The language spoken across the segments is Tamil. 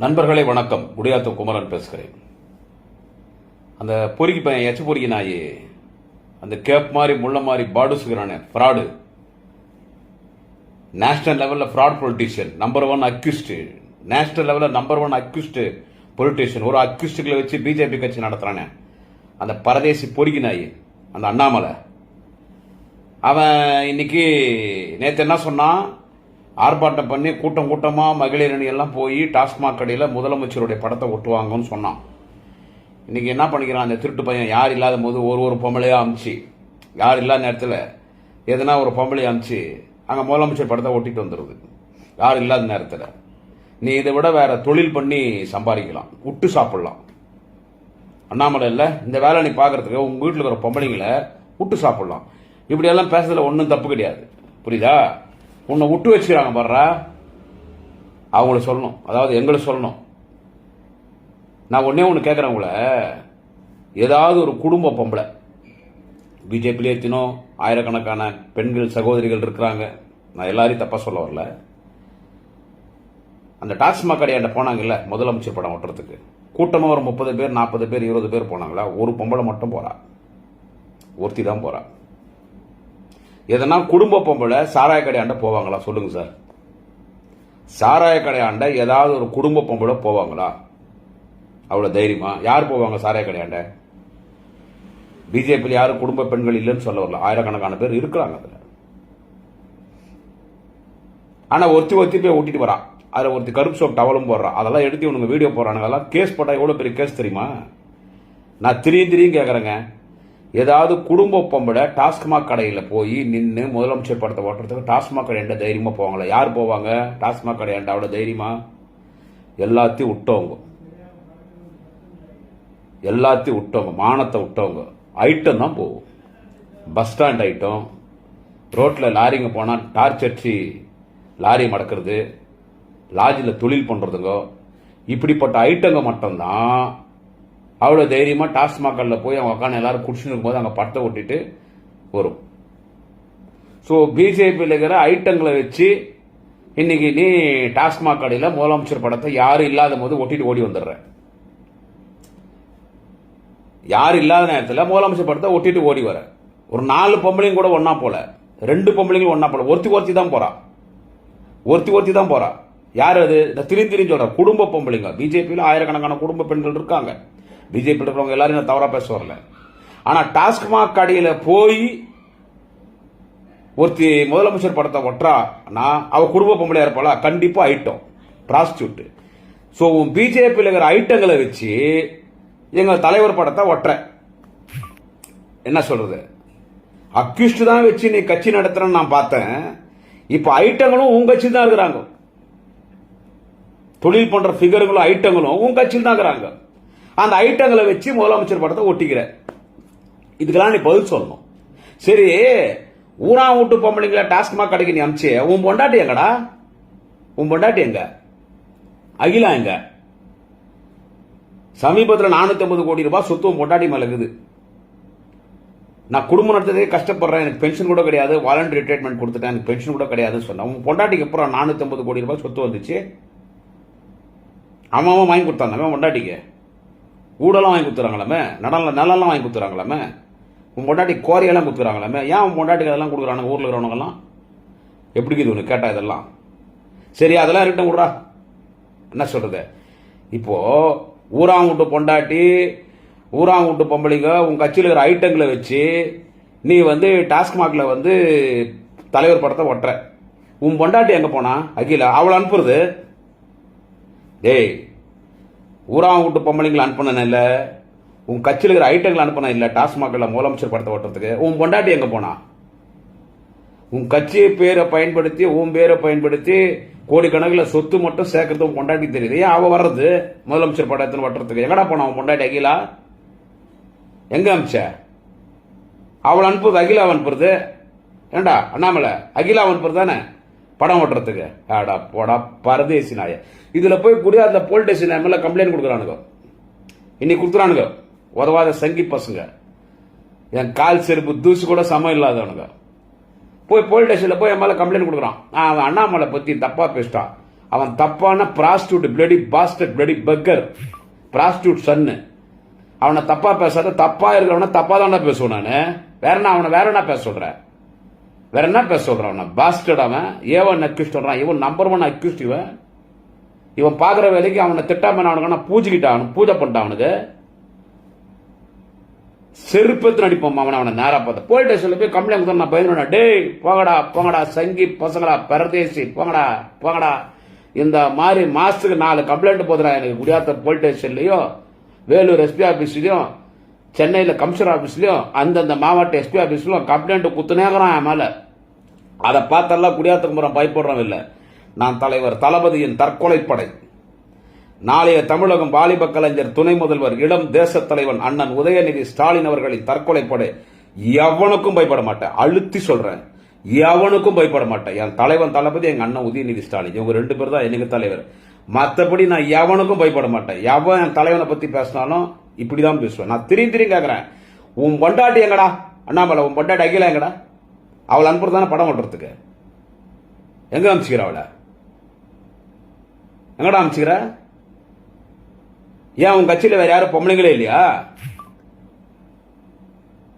நண்பர்களே வணக்கம். குடியாத்த குமரன் பேசுகிறேன். அந்த பொறுக்கி பையன் எச்ச பொறுக்கி நாயி அந்த கேப் மாதிரி முள்ள மாதிரி பாடுசுகிறானே ஃப்ராடு. நேஷனல் லெவலில் fraud politician number one accused national லெவலில் நம்பர் ஒன் அக்யூஸ்டு பொலிட்டீஷியன். ஒரு அக்யூஸ்டுகளை வச்சு பிஜேபி கட்சி நடத்துறானே. அந்த பரதேசி பொறுக்கி நாய் அந்த அண்ணாமலை. அவன் இன்னைக்கு நேற்று என்ன சொன்னான்? ஆர்ப்பாட்டம் பண்ணி கூட்டம் கூட்டமாக மகளிர் அணியெல்லாம் போய் டாஸ்மாக் கடையில் முதலமைச்சருடைய படத்தை ஒட்டுவாங்கன்னு சொன்னான். இன்றைக்கி என்ன பண்ணிக்கிறான் அந்த திருட்டு பையன்? யார் இல்லாத போது ஒரு ஒரு பொம்பளையாக அமிச்சு. யார் இல்லாத நேரத்தில் எதனா ஒரு பொம்பளை அமிச்சு அங்கே முதலமைச்சர் படத்தை ஒட்டிட்டு வந்துடுது யார் இல்லாத நேரத்தில். நீ இதை விட வேறு தொழில் பண்ணி சம்பாதிக்கலாம். விட்டு சாப்பிட்லாம். அண்ணாமலை இல்லை இந்த வேலை நீ பார்க்கறதுக்கு உங்கள் வீட்டில் இருக்கிற பொம்பளைங்களை விட்டு சாப்பிட்லாம். இப்படியெல்லாம் பேசுறதுல ஒன்றும் தப்பு கிடையாது. புரியுதா? உன்னை விட்டு வச்சுக்கிறாங்க பாடுறா அவங்கள சொல்லணும். அதாவது எங்களை சொல்லணும். நான் ஒன்றே ஒன்று கேட்குறேன் உங்களை. ஏதாவது ஒரு குடும்ப பொம்பளை. பிஜேபியில் ஏற்றினோம் ஆயிரக்கணக்கான பெண்கள் சகோதரிகள் இருக்கிறாங்க. நான் எல்லாரையும் தப்பாக சொல்ல வரல. அந்த டாஸ்மாக் கடையாண்ட போனாங்கல்ல முதலமைச்சர் படம் ஓட்டுறதுக்கு. கூட்டமாக ஒரு முப்பது பேர் நாற்பது பேர் இருபது பேர் போனாங்களா? ஒரு பொம்பளை மட்டும் போகிறா ஒருத்தி தான் போகிறா எதனா குடும்ப பொம்பளை சாராய கடையாண்ட போவாங்களா? சொல்லுங்க சார். சாராய கடையாண்ட ஏதாவது ஒரு குடும்ப பொம்பளை போவாங்களா? அவ்வளோ தைரியமா? யார் போவாங்க சாராய கடையாண்ட பிஜேபியில் யாரும் குடும்ப பெண்கள் இல்லைன்னு சொல்ல வரல. ஆயிரக்கணக்கான பேர் இருக்கிறாங்க அதில். ஆனால் ஒருத்தி ஒருத்தி போய் ஓட்டிட்டு வரான் அதில் ஒருத்தி கருப்பு சோப் டவலும் போடுறான் அதெல்லாம் எடுத்து இவனுங்க வீடியோ போடுறானுங்க. அதெல்லாம் கேஸ் போட்டால் எவ்வளோ பெரிய கேஸ் தெரியுமா? நான் திரியும் திரியும் கேட்குறேங்க ஏதாவது குடும்ப பொம்பளை டாஸ்மாக் கடையில் போய் நின்று முதலமைச்சர் படத்தை ஓட்டுறதுக்கு டாஸ்மாக் கடையாண்ட தைரியமாக போவாங்களா? யார் போவாங்க? டாஸ்மாக் கடையாண்ட அவ்வளோ தைரியமா? எல்லாத்தையும் விட்டவங்க. எல்லாத்தையும் விட்டவங்க. மானத்தை விட்டவங்க. ஐட்டம் தான் போகும். பஸ் ஸ்டாண்ட் ஐட்டம் ரோட்டில் லாரிங்க போனால் டார்ச் அடிச்சு லாரி மடக்கிறது. லாஜில் தொழில் பண்ணுறதுங்க இப்படிப்பட்ட ஐட்டங்க மட்டும்தான் அவ்வளோ தைரியமாக டாஸ்மாகல்ல போய் அவங்க உட்காந்து எல்லாரும் குடிச்சுன்னு இருக்கும்போது அங்கே படத்தை ஒட்டிட்டு வரும். ஸோ பிஜேபியில் இருக்கிற ஐட்டங்களை வச்சு இன்னைக்கு நீ டாஸ்மாக் கடையில் முதலமைச்சர் படத்தை யாரும் இல்லாத போது ஒட்டிட்டு ஓடி வந்துடுற. யார் இல்லாத நேரத்தில் முதலமைச்சர் படத்தை ஒட்டிட்டு ஓடி வர. ஒரு நாலு பொம்பளையும் கூட ஒன்னா போல. ரெண்டு பொம்பளைங்களும் ஒன்னா போல. ஒருத்தி ஒருத்தி தான் போறா. ஒருத்தி ஒருத்தி தான் போறா. யார் அது? இந்த திரிந்து திரிஞ்சு சொல்ற குடும்ப பொம்பளைங்க. பிஜேபியில் ஆயிரக்கணக்கான குடும்ப பெண்கள் இருக்காங்க. பிஜேபி இருக்கிறவங்க எல்லாரும் நான் தவறாக பேச வரல. ஆனால் டாஸ்மாக் கடையில் போய் ஒருத்தி முதலமைச்சர் படத்தை ஒட்டுறானா அவ குடும்ப பொம்பளையா இருப்பாளா? கண்டிப்பாக ஐட்டம். ப்ராஸ்டியூட்டு ஸோ உன் பிஜேபியில் இருக்கிற ஐட்டங்களை வச்சு எங்கள் தலைவர் படத்தை ஒட்டுற. என்ன சொல்றது? அக்யூஸ்ட் தான் வச்சு நீ கட்சி நடத்துறன்னு நான் பார்த்தேன். இப்போ ஐட்டங்களும் உன் கட்சி தான் இருக்கிறாங்க. தொழில் பண்ற ஃபிகர்களும் ஐட்டங்களும் உன் கட்சியில் தான் இருக்கிறாங்க. அந்த ஐட்டங்களை வச்சு முதலமைச்சர் படத்தை ஒட்டிக்கிற. இதுக்கெல்லாம் நீ பதில் சொல்லணும். சரி ஊரா விட்டு பொம்பளைங்கள டாஸ்மாக் கடைக்கு நீ அமிச்சு உன் பொண்டாட்டி எங்கடா? உன் பொண்டாட்டி எங்க? அகிலா எங்க? சமீபத்தில் நானூத்தி ஐம்பது கோடி ரூபாய் சொத்து உன் பொண்டாட்டி மேல இருக்குது. நான் குடும்பம் நடத்ததே கஷ்டப்படுறேன் எனக்கு பென்ஷன் கூட கிடையாது வாலண்டரி ரிட்டைர்மெண்ட் கொடுத்துட்டேன் எனக்கு பென்ஷன் கூட கிடையாதுன்னு சொன்னேன். உன் பொண்டாட்டிக்கு அப்புறம் நானூத்தி ஐம்பது கோடி ரூபாய் சொத்து வந்துச்சு. அவன் அவன் வாங்கி கொடுத்தாங்க அவன் பொண்டாட்டிக்கு. ஊடெல்லாம் வாங்கி கொடுத்துறாங்களாமே நடல நிலம்லாம் வாங்கி கொடுத்துறாங்களாமே உன் பொண்டாட்டி கோரியெல்லாம் கொடுத்துறாங்களாமே ஏன் உன் பொண்டாட்டிக்கு அதெல்லாம் கொடுக்குறானுங்க? ஊரில் இருக்கிறவங்கலாம் எப்படி இது ஒன்று கேட்டா இதெல்லாம்? சரி அதெல்லாம் இருக்கட்டும் விட்றா. என்ன சொல்கிறது இப்போது ஊராங்குட்டு பொண்டாட்டி ஊராங்குட்டு பொம்பளைங்க உன் கட்சியில் இருக்கிற ஐட்டங்களை வச்சு நீ வந்து டாஸ்மாகில் வந்து தலைவர் படத்தை ஒட்டுற. உன் பொண்டாட்டி எங்கே போனா? அகிலா அவளை அனுப்புறது? டேய் ஊராக விட்டு பொம்பளைங்களை அனுப்பினேன் இல்லை. உன் கட்சியில் இருக்கிற ஐட்டங்களை அனுப்பினேன் இல்லை. டாஸ்மாகில் முதலமைச்சர் படத்தை ஓட்டுறதுக்கு. உன் பொண்டாட்டி எங்கே போனா? உன் கட்சி பேரை பயன்படுத்தி உன் பேரை பயன்படுத்தி கோடிக்கணக்கில் சொத்து மட்டும் சேர்க்கறது உன் பொண்டாட்டி தெரியுது. ஏன் அவள் வர்றது முதலமைச்சர் படத்தில் ஓட்டுறதுக்கு? எங்கடா போனா உன் பொண்டாட்டி அகிலா? எங்கே அமிச்ச? அவள் அனுப்புறது அகிலா அனுப்புறது. ஏண்டா அண்ணாமலை? அகிலா அனுப்புறது தானே? படம் ஓட்டுறதுக்கு. ஆடா போடா பரதேசி நாய. இதில் போய் கூடிய அந்த போலீஸ் ஸ்டேஷன் எம்எல்ஏ கம்ப்ளைண்ட் கொடுக்குறானுங்க. இன்னைக்கு கொடுத்துறானுங்க. உதவாத சங்கி பசங்க. என் கால் செருப்பு தூசு கூட சமம் இல்லாதவனுங்க. போய் போலீஸ் ஸ்டேஷனில் போய் என் மேலே கம்ப்ளைண்ட் கொடுக்குறான் அவன் அண்ணாமலை பற்றி தப்பாக பேசிட்டான். அவன் தப்பான prostitute bloody bastard bloody fucker prostitute சன்னு அவனை தப்பாக பேசாத தப்பாக இருக்கிறவன தப்பாக தானே பேசுவேன் நான். வேற என்ன அவனை வேற என்ன பேச சொல்கிறேன் வேற என்ன பேச சொல்றான் அவனை பாஸ்டட் அவன் ஏவன் அக்யூஸ்ட் சொல்றான் இவன் நம்பர் ஒன் அக்யூஸ்ட் இவன். இவன் பாக்குற வேலைக்கு அவனை திட்டாம அவனுக்கு பூஜிக்கிட்டான் அவனுக்கு பூஜை பண்ணிட்டான் அவனுக்கு. செருப்பத்து நடிப்போம் அவனை அவனை நேரா பார்த்த. போலீஸ் ஸ்டேஷனில் போய் கம்ப்ளைண்ட் கொடுத்தா நான் பயந்துடா டேய் போங்கடா போங்கடா சங்கி பசங்களா பரதேசி போங்கடா போங்கடா. இந்த மாதிரி மாசத்துக்கு நாலு கம்ப்ளைண்ட் போதுடா எனக்கு குடியாத்த போலீஸ் ஸ்டேஷன்லயும் வேலூர் எஸ்பி ஆபீஸ்லயும் சென்னையில் கமிஷனர் ஆஃபீஸ்லையும் அந்தந்த மாவட்ட எஸ்பி ஆஃபீஸ்லையும் கம்ப்ளைண்ட்டு குத்துனேங்கிறான் என் மேலே. அதை பார்த்தெல்லாம் குடியாத்தக்கு முறை பயப்படுறோம் இல்லை. நான் தலைவர் தளபதியின் தற்கொலைப்படை நாளைய தமிழகம் வாலிப கலைஞர் துணை முதல்வர் இளம் தேச தலைவன் அண்ணன் உதயநிதி ஸ்டாலின் அவர்களின் தற்கொலைப்படை எவனுக்கும் பயப்பட மாட்டேன். அழுத்தி சொல்றேன். எவனுக்கும் பயப்பட மாட்டேன். என் தலைவன் தளபதி எங்க அண்ணன் உதயநிதி ஸ்டாலின். இவங்க ரெண்டு பேர் தான் எனக்கு தலைவர். மற்றபடி நான் எவனுக்கும் பயப்பட மாட்டேன். எவன் என் தலைவனை பத்தி பேசினாலும் இப்படிதான் பேசுவேன். நான் திரும்பி திரும்பி கேட்குறேன் உன் பொண்டாட்டி எங்கடா? அண்ணாமலை உன் பொண்டாட்டி அகில எங்கடா? அவளை அனுப்புறதானே படம் ஓட்டுறதுக்கு? எங்க அனுப்பிச்சுக்கிற அவளை? எங்கடா அனுப்பிச்சிக்கிற? ஏன் உன் கட்சியில வேற யாரும் பொம்பளைங்களே இல்லையா?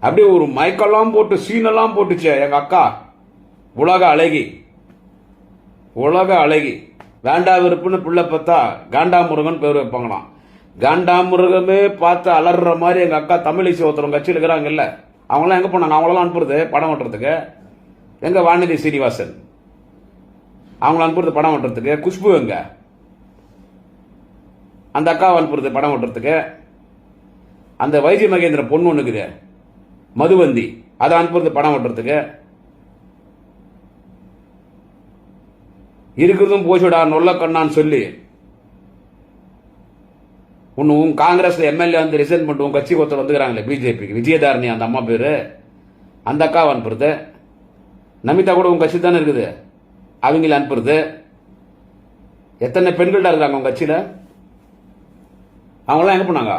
அப்படியே ஒரு மைக்கெல்லாம் போட்டு சீனெல்லாம் போட்டுச்சே எங்க அக்கா. உலக அழகி. உலக அழகி. வேண்டா விருப்புன்னு பிள்ளை பார்த்தா காண்டா முருகன் பேர் வைப்பாங்களாம். காண்டாமிருகமே பார்த்து அலறுற மாதிரி எங்கள் அக்கா தமிழிசை ஒருத்தவங்க கட்சியில் இருக்கிறாங்கல்ல அவங்களாம் எங்கே போனாங்க? அவங்களாம் அனுப்புறது படம் ஓட்டுறதுக்கு. எங்கே வானதி சீனிவாசன்? அவங்கள அனுப்புறது படம் ஓட்டுறதுக்கு. குஷ்பு எங்க? அந்த அக்காவை அனுப்புறது படம் ஓட்டுறதுக்கு. அந்த வைஜி மகேந்திர பொண்ணு ஒன்றுக்குது மதுவந்தி அதை அனுப்புறது படம் ஓட்டுறதுக்கு. இருக்கிறதும் போச்சுடா நொல்ல கண்ணான்னு சொல்லி ஒன்றும் காங்கிரஸில் எம்எல்ஏ வந்து ரிசைன் பண்ணிட்டு கட்சி ஒருத்தர் வந்துக்கிறாங்களே பிஜேபிக்கு விஜயதாரணி அந்த அம்மா பேர். அந்த அக்காவை அனுப்புறது. நமிதா கூட உங்கள் கட்சி தானே இருக்குது. அவங்கள அனுப்புறது. எத்தனை பெண்கள்டா இருக்காங்க உங்கள் கட்சியில்? அவங்களாம் எங்கே போனாங்க?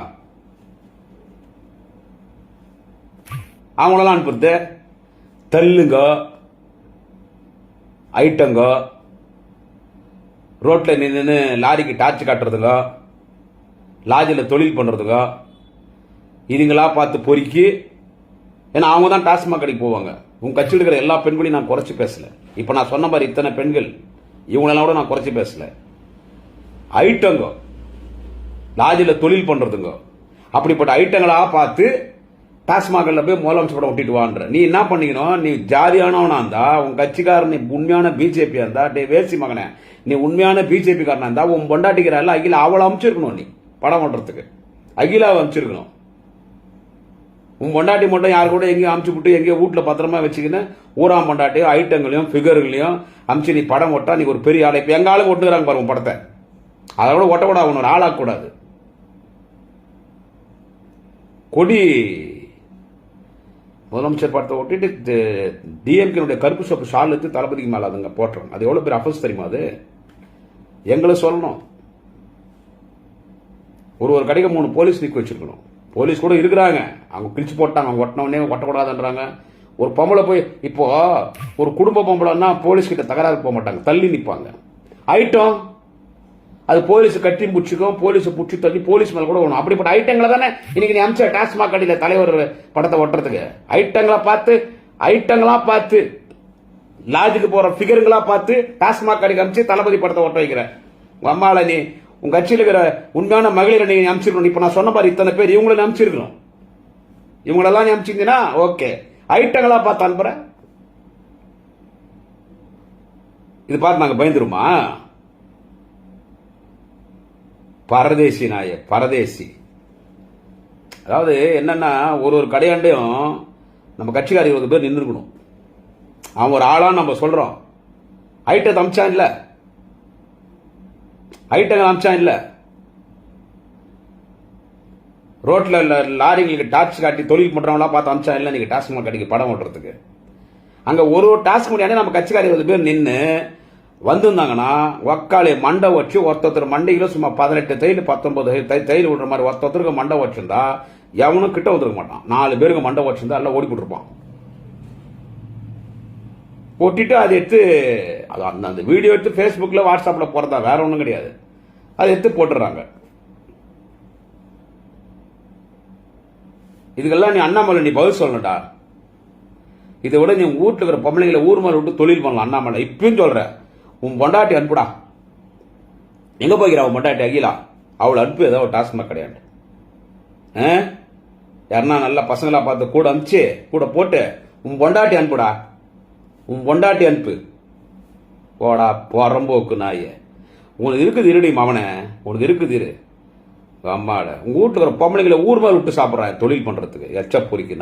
அவங்களெல்லாம் அனுப்புறது. தள்ளுங்க. ஐட்டங்க. ரோட்டில் நின்று லாரிக்கு டார்ச் காட்டுறதுங்க. லாஜில் தொழில் பண்ணுறதுக்கோ இதுங்களா பார்த்து பொறுக்கி ஏன்னா அவங்க தான் டாஸ்மாக் கடைக்கு போவாங்க. உங்கள் கட்சியில் இருக்கிற எல்லா பெண்களையும் நான் குறைச்சி பேசலை. இப்போ நான் சொன்ன மாதிரி இத்தனை பெண்கள் இவங்களெல்லாம் கூட நான் குறைச்சி பேசலை. ஐட்டங்க லாஜில் தொழில் பண்ணுறதுங்கோ அப்படிப்பட்ட ஐட்டங்களாக பார்த்து டாஸ்மாகல்ல போய் முதலமைச்சர் படம் ஒட்டிட்டு வான்ற. நீ என்ன பண்ணிக்கணும்? நீ ஜாதியானவனா இருந்தா உன் கட்சிக்காரன் நீ உண்மையான பிஜேபியா இருந்தா டே வேசி மகனே நீ உண்மையான பிஜேபி காரனா இருந்தா உன் பொண்டாட்டிக்கிறாள் அகில அவளை அமைச்சிருக்கணும் நீ. படம் பண்ணுறதுக்கு அகிலாவை அமைச்சிருக்கணும் உன் பொண்டாட்டி மட்டும் யார் கூட எங்கேயும் அமுச்சு விட்டு எங்கேயோ வீட்டில் பத்திரமா வச்சுக்கின்னு ஊராம் பொண்டாட்டியும் ஐட்டங்களையும் ஃபிகர்களையும் அமுச்சு நீ படம் ஒட்டா நீ ஒரு பெரிய ஆளை. இப்போ எங்க ஒட்டுக்கிறாங்க பாருங்க உன் படத்தை. அதை கூட ஒட்டக்கூடாது ஒன்று ஆளாகக்கூடாது கொடி முதலமைச்சர் படத்தை ஒட்டிட்டு டிஎம்கேனுடைய கருப்பு சோப்பு ஷால் எடுத்து தளபதிக்கு மேலே அதுங்க போட்டுறோம் அது எவ்வளோ பேர் அஃபஸ் தெரியுமா அது? எங்களை சொல்லணும். ஒரு ஒரு கடைக்கு மூணு போலீஸ் நிற்க வச்சுருக்கணும். போலீஸ் கூட இருக்கிறாங்க. அவங்க கிழிச்சு போட்டாங்க. அவங்க ஒட்டினவனே ஒட்டக்கூடாதுன்றாங்க. ஒரு பொம்பளை போய் இப்போ ஒரு குடும்ப பொம்பளைன்னா போலீஸ் கிட்ட தகராறு போக மாட்டாங்க. தள்ளி நிற்பாங்க ஐட்டம். அது போலீஸ் கட்டி பிடிச்சிக்கும் போலீஸ் பிடிச்சி தள்ளி போலீஸ் மேலே கூட ஒன்று அப்படிப்பட்ட ஐட்டங்களை தானே இன்னைக்கு நீ அமிச்ச டாஸ்மாக் கடையில் தலைவர் படத்தை ஒட்டுறதுக்கு. ஐட்டங்களை பார்த்து ஐட்டங்களாக பார்த்து லாஜுக்கு போகிற ஃபிகருங்களா பார்த்து டாஸ்மாக் கடைக்கு அமிச்சு தளபதி படத்தை ஒட்ட வைக்கிற. உங்கள் அம்மாவில் நீ உங்க கட்சியில் இருக்கிற உண்மையான மகளிரை நீ அமைச்சிருக்கணும் இப்போ நான் சொன்ன மாதிரி இத்தனை பேர் இவங்களை அமைச்சிருக்கணும் இவங்களெல்லாம் நீ அமிச்சிருந்தீங்கன்னா ஓகே. ஐட்டங்களா பார்த்து அனுப்புற. இது பார்த்து நாங்க பயந்துருமா? பரதேசி நாய பரதேசி. அதாவது என்னன்னா ஒரு ஒரு கடையாண்டையும் நம்ம கட்சிக்காரர்களுக்கு இருபது பேர் நின்றுக்கணும் அவன் ஒரு ஆளான்னு நம்ம சொல்றோம். ஐட்டத்தை அமிச்சான் இல்லை ஐட்டங்கள் அமிச்சான் இல்ல. ரோட்ல லாரிங்களுக்கு டார்ச் காட்டி தொழில் பண்றவங்களா பார்த்து அமிச்சா இல்ல நீங்க டாஸ்மாக் கடைக்கு படம் ஓட்டுறதுக்கு அங்க ஒரு ஒரு டாஸ்க் முடியாது நம்ம கட்சிக்கார ஒரு பேர் நின்று வந்திருந்தாங்கன்னா ஒக்காளி மண்டை வச்சு ஒருத்தர் மண்டையில சும்மா பதினெட்டு தையல் பத்தொன்பது தை- தையல் விடுற மாதிரி ஒருத்தருக்கு மண்டை வச்சிருந்தா எவனும் கிட்ட வந்துருக்க மாட்டான். நாலு பேருக்கு மண்டை வச்சிருந்தா எல்லாம் ஓடி போட்டுருப்பான். ஒட்டிட்டு அதை எடுத்து அது அந்த அந்த வீடியோ எடுத்து ஃபேஸ்புக்கில் வாட்ஸ்அப்பில் போகிறதா வேற ஒன்றும் கிடையாது. அதை எடுத்து போட்டுடுறாங்க. இதுக்கெல்லாம் நீ அண்ணாமலை நீ பதில் சொல்லணும்டா. இதை விட நீ வீட்டில் இருக்கிற பொம்பளைங்களை ஊர் மேலே விட்டு தொழில் பண்ணலாம் அண்ணாமலை. இப்பயும் சொல்கிற உன் பொண்டாட்டி அனுப்புடா எங்கே போகிறா உன் பொண்டாட்டி அகிலா? அவளை அனுப்பு ஏதோ ஒரு டாஸ்மாக் கிடையாது. ஆ? யாருன்னா நல்லா பசங்களாக பார்த்து கூட அனுப்பிச்சு கூட போட்டு உன் பொண்டாட்டி அனுப்புடா உன் பொண்டாட்டி அனுப்பு. போடா புறம்போக்கு நாய. உனக்கு இருக்குது இருடி மவனே உனக்கு இருக்குது இரு. அம்மாட உங்கள் வீட்டுக்கு பொம்பளைங்களை ஊர் மேல விட்டு சாப்பிட்றான் தொழில் பண்ணுறதுக்கு எச்ச பொறிக்கு